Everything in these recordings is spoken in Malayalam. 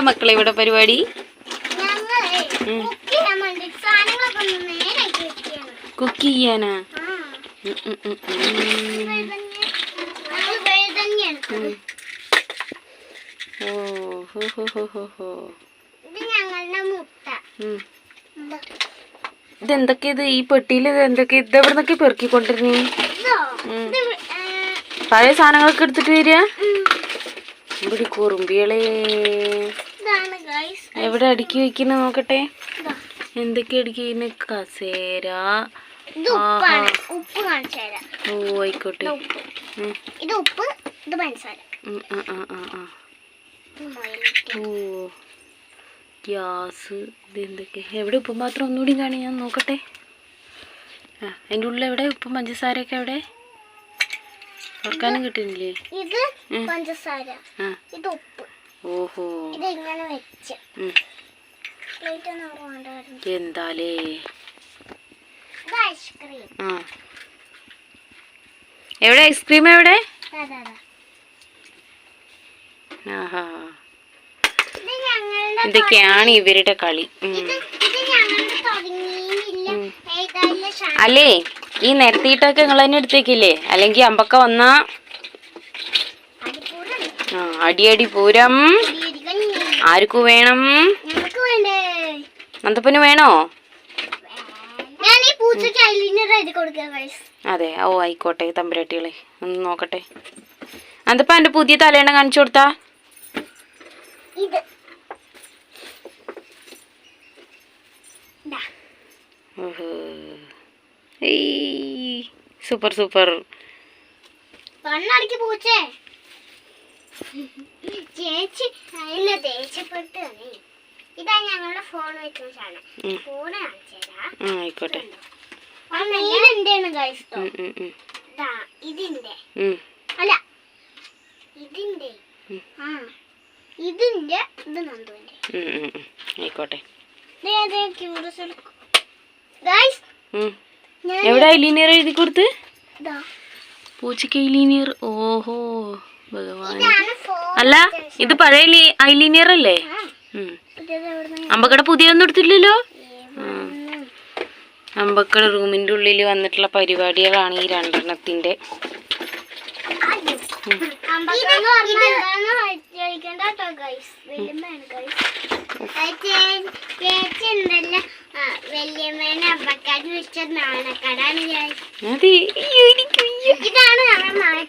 മക്കളെ ഇവിടെ പരിപാടി. കുക്ക് ചെയ്യാനാ? ഇതെന്തൊക്കെയത്? ഇതെന്തൊക്കെ ഇത്? ഈ പെട്ടിയിൽ ഇത് എന്തൊക്കെ? ഇത് എവിടെ നിന്നൊക്കെ പെറുക്കിക്കൊണ്ടിരുന്നേ പഴയ സാധനങ്ങളൊക്കെ എടുത്തിട്ട് വരിക? ഇവിടെ കുറുമ്പികളെ. എവിടെ അടുക്കി വെക്കുന്ന നോക്കട്ടെ. എന്തൊക്കെ അടുക്കി കസേര. ഓ ആയിക്കോട്ടെ. ഇത് ഉപ്പ്. ഇത് പഞ്ചസാര. ഓ ഗ്യാസ്. ഇത് എന്തൊക്കെ? എവിടെ ഉപ്പും പാത്രം ഒന്നുകൂടി കാണി ഞാൻ നോക്കട്ടെ. ആ അതിന്റെ ഉള്ളിൽ എവിടെ? ഉപ്പും പഞ്ചസാരയൊക്കെ എവിടെ? ഓർക്കാനും കിട്ടുന്നില്ലേ? ഇത് പഞ്ചസാര. ഇത് ഉപ്പ്. ഓഹോ. വെച്ച്. എന്താലേ? ആ. എവിടെ? ഐസ്ക്രീം എവിടെ? ആഹാ. ഇതൊക്കെയാണ് ഇവരുടെ കളി. അല്ലേ? ഈ നിരത്തിയിട്ടൊക്കെ നിങ്ങൾ തന്നെ എടുത്തേക്കില്ലേ? അല്ലെങ്കിൽ അമ്പക്ക വന്നാ അടിയടി പൂരം. ആർക്കു വേണം? നന്ദപ്പന് വേണോ. അതെ ഓ ആയിക്കോട്ടെ തമ്പുരാട്ടികളെ ഒന്ന് നോക്കട്ടെ. നന്തപ്പ എന്റെ പുതിയ തലേണ്ട കാണിച്ചു കൊടുത്താ? Super super. പൂച്ചേ. ചേച്ചി നല്ല ദേഷ്യപ്പെട്ടാണ് ഇതാ ഞങ്ങളുടെ ഫോൺ വെച്ചാണ്. ഫോൺ ആയിക്കോട്ടെ. ഇതിന്റെ. അല്ല ഇതിന്റെ. ആ ഇതിന്റെ ഇത് നന്ദുവിന്റെ. എവിടെ ലീനിയർ എഴുതി കൊടുത്ത് പൂച്ചക്ക് പൂച്ചയ്ക്ക് ഐലീനിയർ ഓഹോ. ഭഗവാൻ അല്ല ഇത് പഴയ ഐലിനിയർ അല്ലേ? അമ്പക്കട പുതിയൊന്നും എടുത്തില്ലല്ലോ? അമ്പക്കട റൂമിന്റെ ഉള്ളിൽ വന്നിട്ടുള്ള പരിപാടികളാണ് ഈ രണ്ടെണ്ണത്തിന്റെ. ഇതാണ് നാളെ നാണക്കടാണ്. ഇതാണ് നമ്മുടെ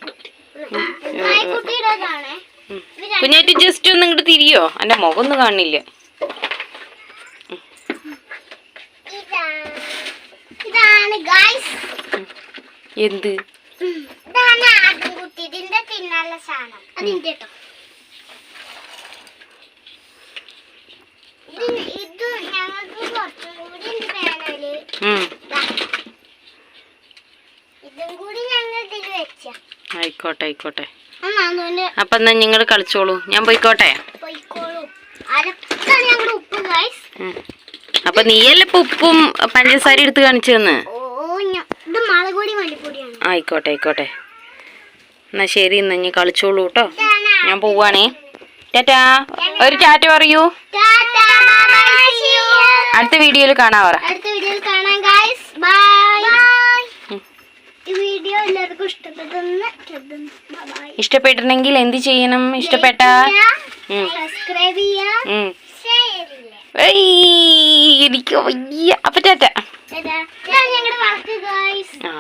കുഞ്ഞാറ്റ് ജസ്റ്റ് ഒന്ന് ഇങ്ങോട്ട് തിരിയോ? എന്റെ മുഖം ഒന്നും കാണില്ല എന്ത്? ഞങ്ങൾക്ക് കുറച്ചും കൂടി. ഇതും കൂടി ഞങ്ങൾ ഇതിൽ വെച്ച. ആയിക്കോട്ടെ ആയിക്കോട്ടെ. അപ്പൊ എന്നാ നിങ്ങൾ കളിച്ചോളൂ. ഞാൻ പോയിക്കോട്ടെ. അപ്പൊ നീയല്ലേ ഇപ്പൊ ഉപ്പും പഞ്ചസാര എടുത്ത് കാണിച്ചു തന്ന് ആയിക്കോട്ടെ ആയിക്കോട്ടെ. എന്നാ ശരി എന്നാ ഇനി കളിച്ചോളൂ കേട്ടോ. ഞാൻ പോവാണേ. ടാറ്റാ ഒരു ചാറ്റ് പറയൂ. അടുത്ത വീഡിയോയിൽ കാണാൻ പറ അടുത്ത വീഡിയോയിൽ കാണാം ഗൈസ് ബൈ എല്ലാവർക്കും ഇഷ്ടപ്പെട്ടെന്ന് കരുതുന്നു. ഇഷ്ടപ്പെട്ടിട്ടുണ്ടെങ്കിൽ എന്ത് ചെയ്യണം? ഇഷ്ടപ്പെട്ട. സബ്സ്ക്രൈബ് ചെയ്യാം എനിക്ക് വയ്യ. അപ്പൊ ഞങ്ങളുടെ വർക്ക് ആ.